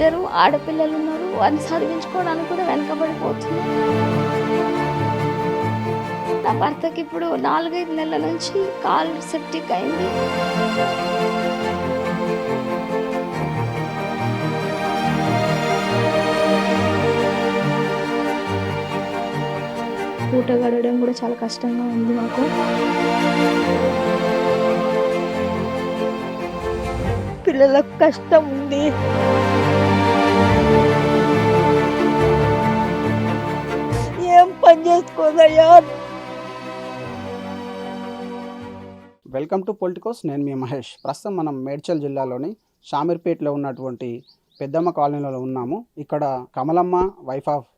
ఇద్దరు ఆడపిల్లలు ఉన్నారు. వారిని చదివించుకోవడానికి కూడా వెనకబడిపోతున్నారు నా భర్తకి ఇప్పుడు నాలుగైదు నెలల నుంచి కాలు సెప్టిక్ అయింది. పూట గడవడం కూడా చాలా కష్టంగా ఉంది మాకు. పిల్లలకు కష్టం ఉంది. పని చేసుకోదయ్యా వెల్కమ్ టు పొలిటికోస్ నేను మీ మహేష్. ప్రస్తుతం మనం మేడ్చల్ జిల్లాలోని షామీర్పేటలో ఉన్నటువంటి పెద్దమ్మ కాలనీలో ఉన్నాము. ఇక్కడ కమలమ్మ వైఫ్ ఆఫ్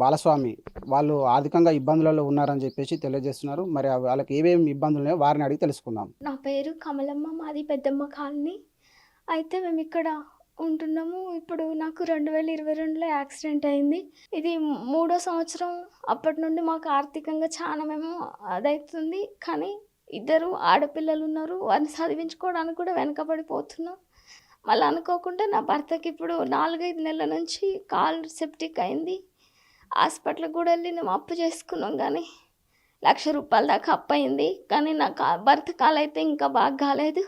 బాలస్వామి వాళ్ళు ఆర్థికంగా ఇబ్బందులలో ఉన్నారని చెప్పేసి తెలియజేస్తున్నారు. మరి ఆ వాళ్ళకి ఏమేమి ఇబ్బందులు ఉన్నాయో వారిని అడిగి తెలుసుకుందాం. నా పేరు కమలమ్మ మాది పెద్దమ్మ కాలనీ. అయితే మేము ఇక్కడ ఉంటున్నాము ఇప్పుడు నాకు రెండు వేల ఇరవై రెండులో యాక్సిడెంట్ అయింది. ఇది మూడో సంవత్సరం అప్పటి నుండి మాకు ఆర్థికంగా చాలా మేము అదవుతుంది కానీ ఇద్దరు ఆడపిల్లలు ఉన్నారు. వారిని చదివించుకోవడానికి కూడా వెనకబడిపోతున్నాం. మళ్ళీ అనుకోకుండా నా భర్తకి ఇప్పుడు నాలుగైదు నెలల నుంచి కాల్ సెప్టిక్ అయింది. హాస్పిటల్కి కూడా వెళ్ళి మేము అప్పు చేసుకున్నాం కానీ లక్ష రూపాయల దాకా అప్పు అయింది కానీ నా కా భర్త కాలు అయితే ఇంకా బాగా కాలేదు.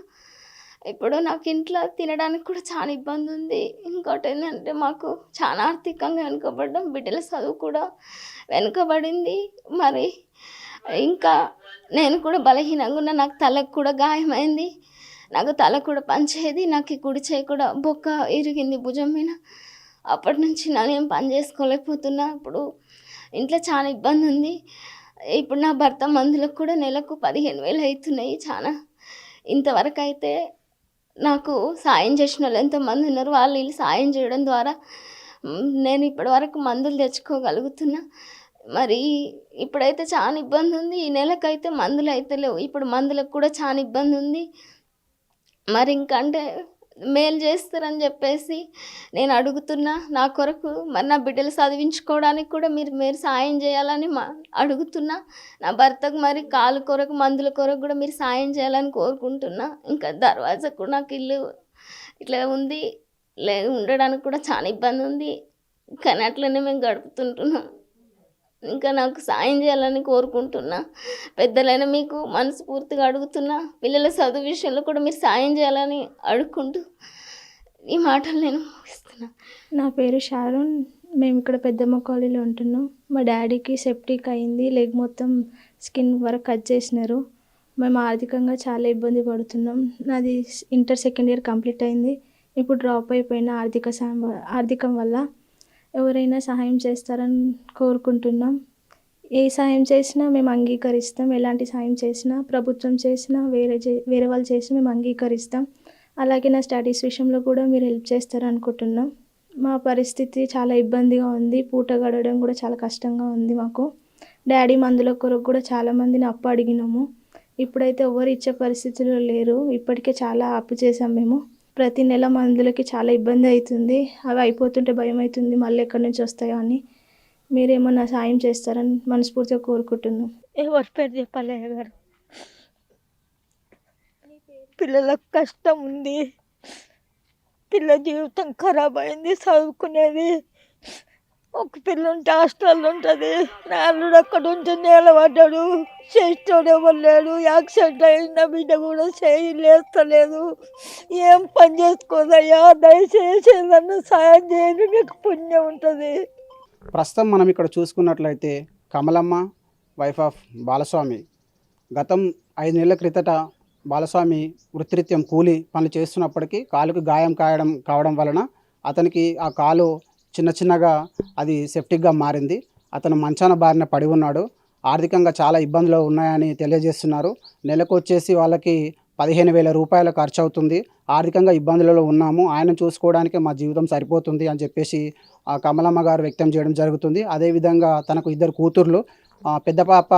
ఇప్పుడు నాకు ఇంట్లో తినడానికి కూడా చాలా ఇబ్బంది ఉంది ఇంకోటి ఏంటంటే మాకు చాలా ఆర్థికంగా వెనుకబడడం. బిడ్డల చదువు కూడా వెనుకబడింది. మరి ఇంకా నేను కూడా బలహీనంగా ఉన్న. నాకు తలకు కూడా గాయమైంది. నాకు తల కూడా పంచేది నాకు ఈ కుడి చేయి కూడా బొక్క ఇరిగింది భుజం మీద. అప్పటి నుంచి ఏం పని చేసుకోలేకపోతున్నా. ఇప్పుడు ఇంట్లో చాలా ఇబ్బంది ఉంది ఇప్పుడు నా భర్త మందులకు కూడా నెలకు పదిహేను వేలు అవుతున్నాయి. చాలా ఇంతవరకు అయితే నాకు సాయం చేసిన వాళ్ళు ఎంతోమంది ఉన్నారు. వాళ్ళు వీళ్ళు సాయం చేయడం ద్వారా నేను ఇప్పటి వరకు మందులు తెచ్చుకోగలుగుతున్నా. మరి ఇప్పుడైతే చాలా ఇబ్బంది ఉంది. ఈ నెలకైతే మందులు అయితే లేవు. ఇప్పుడు మందులకు కూడా చాలా ఇబ్బంది ఉంది. మరి ఇంకంటే మేలు చేస్తారని చెప్పేసి నేను అడుగుతున్నా. నా కొరకు మరి నా బిడ్డలు చదివించుకోవడానికి కూడా మీరు మీరు సాయం చేయాలని మా అడుగుతున్నా. నా భర్తకు మరి కాలు కొరకు మందుల కొరకు కూడా మీరు సాయం చేయాలని కోరుకుంటున్నా. ఇంకా దర్వాజకు నాకు ఇల్లు ఇట్లా ఉంది. లే ఉండడానికి కూడా చాలా ఇబ్బంది ఉంది. కానీ అట్లనే మేము గడుపుతుంటున్నాం. ఇంకా నాకు సాయం చేయాలని కోరుకుంటున్నా. పెద్దలైన మీకు మనస్ఫూర్తిగా అడుగుతున్నా. పిల్లల చదువు విషయంలో కూడా మీరు సాయం చేయాలని అడుక్కుంటూ ఈ మాటలు నేను ముగిస్తున్నా. నా పేరు షారూన్. మేము ఇక్కడ పెద్దమ్మ కాలనీలో ఉంటున్నాం. మా డాడీకి సెప్టిక్ అయింది. లెగ్ మొత్తం స్కిన్ వరకు కట్ చేసినారు. మేము ఆర్థికంగా చాలా ఇబ్బంది పడుతున్నాం. నాది ఇంటర్ సెకండ్ ఇయర్ కంప్లీట్ అయింది. ఇప్పుడు డ్రాప్ అయిపోయిన ఆర్థిక సాయం ఆర్థికం వల్ల ఎవరైనా సహాయం చేస్తారని కోరుకుంటున్నాం. ఏ సాయం చేసినా మేము అంగీకరిస్తాం. ఎలాంటి సాయం చేసినా ప్రభుత్వం చేసినా వేరే చే- వేరే వాళ్ళు చేసినా మేము అంగీకరిస్తాం. అలాగే నా స్టడీస్ విషయంలో కూడా మీరు హెల్ప్ చేస్తారనుకుంటున్నాం. మా పరిస్థితి చాలా ఇబ్బందిగా ఉంది. పూట గడవడం కూడా చాలా కష్టంగా ఉంది మాకు. డాడీ మందుల కొరకు కూడా చాలామందిని అప్పు అడిగినాము. ఇప్పుడైతే ఎవరు ఇచ్చే పరిస్థితిలో లేరు. ఇప్పటికే చాలా అప్పు చేసాం మేము. ప్రతి నెల మందులకి చాలా ఇబ్బంది అవుతుంది అవి అయిపోతుంటే భయం అవుతుంది మళ్ళీ ఎక్కడి నుంచి వస్తాయో అని. మీరేమన్నా సాయం చేస్తారని మనస్ఫూర్తిగా కోరుకుంటున్నాం. ఎవరి పేరు చెప్పాలి గారు? పిల్లలకు కష్టం ఉంది. పిల్ల జీవితం ఖరాబ్ అయింది చదువుకునేది. ఒక పిల్ల ఉంటే హాస్టల్లో ఉంటుంది నా అల్లుడు అక్కడ ఉంటే నిలబడ్డాడు చేస్తాడు ఎవరు లేడు యాక్సిడెంట్ అయిన బిడ్డ కూడా చేయి లేస్తలేదు. ఏం పని చేసుకోదయ్యా? దయచేసి నన్ను సాయం చేయండి. మీకు పుణ్యం ఉంటుంది. ప్రస్తుతం మనం ఇక్కడ చూసుకున్నట్లయితే కమలమ్మ వైఫ్ ఆఫ్ బాలస్వామి. గతం ఐదు నెలల క్రితట బాలస్వామి వృత్తిరీత్యం కూలి పనులు చేస్తున్నప్పటికీ కాలుకు గాయం కాయడం కావడం వలన అతనికి ఆ కాలు చిన్న చిన్నగా అది సెప్టిక్గా మారింది. అతను మంచాన బారిన పడి ఉన్నాడు. ఆర్థికంగా చాలా ఇబ్బందులు ఉన్నాయని తెలియజేస్తున్నారు. నెలకు వచ్చేసి వాళ్ళకి పదిహేను వేల రూపాయలు ఖర్చు అవుతుంది. ఆర్థికంగా ఇబ్బందులలో ఉన్నాము. ఆయన చూసుకోవడానికి మా జీవితం సరిపోతుంది అని చెప్పేసి ఆ కమలమ్మ గారు వ్యక్తం చేయడం జరుగుతుంది. అదేవిధంగా తనకు ఇద్దరు కూతుర్లు పెద్ద పాప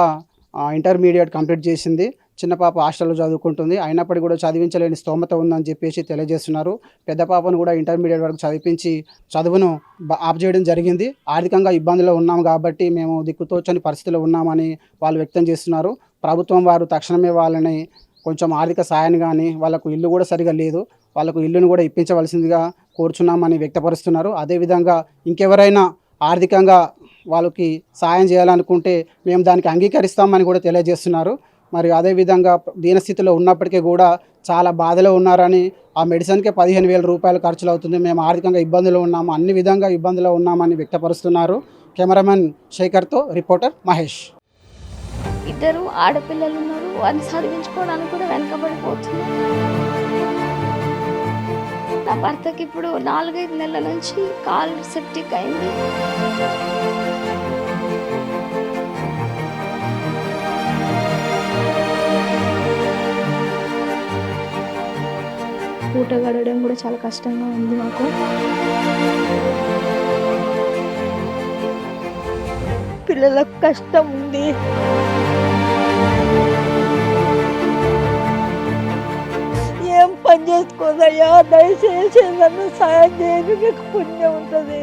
ఇంటర్మీడియట్ కంప్లీట్ చేసింది. చిన్న పాప హాస్టల్లో చదువుకుంటుంది. అయినప్పటికీ కూడా చదివించలేని స్తోమత ఉందని చెప్పేసి తెలియజేస్తున్నారు. పెద్ద పాపను కూడా ఇంటర్మీడియట్ వరకు చదివించి చదువును బ- ఆప్ చేయడం జరిగింది. ఆర్థికంగా ఇబ్బందులు ఉన్నాం కాబట్టి మేము దిక్కుతోచని పరిస్థితిలో ఉన్నామని వాళ్ళు వ్యక్తం చేస్తున్నారు. ప్రభుత్వం వారు తక్షణమే వాళ్ళని కొంచెం ఆర్థిక సాయాన్ని కానీ వాళ్ళకు ఇల్లు కూడా సరిగా లేదు. వాళ్ళకు ఇల్లును కూడా ఇప్పించవలసిందిగా కోరుచున్నామని వ్యక్తపరుస్తున్నారు. అదేవిధంగా ఇంకెవరైనా ఆర్థికంగా వాళ్ళకి సాయం చేయాలనుకుంటే మేము దానికి అంగీకరిస్తామని కూడా తెలియజేస్తున్నారు. మరి అదేవిధంగా దీనస్థితిలో ఉన్నప్పటికీ కూడా చాలా బాధలో ఉన్నారని ఆ మెడిసిన్కే పదిహేను వేల రూపాయలు ఖర్చులు అవుతుంది మేము ఆర్థికంగా ఇబ్బందులు ఉన్నాము. అన్ని విధంగా ఇబ్బందులు ఉన్నామని వ్యక్తపరుస్తున్నారు. కెమెరామెన్ శేఖర్తో రిపోర్టర్ మహేష్. ఇద్దరు ఆడపిల్లలు ఉన్నారు వారిని చదివించుకోవడానికి కూడా వెనకబడిపోతున్నారు. నా భర్తకి ఇప్పుడు నాలుగైదు నెలల నుంచి కాలు సెప్టిక్ అయింది. పూట గడవడం కూడా చాలా కష్టంగా ఉంది మాకు. పిల్లలకు కష్టం ఉంది. ఏం పని చేసుకోదయ్యా? దయచేసి నన్ను సాయం చేయడానికి పుణ్యం ఉంటుంది.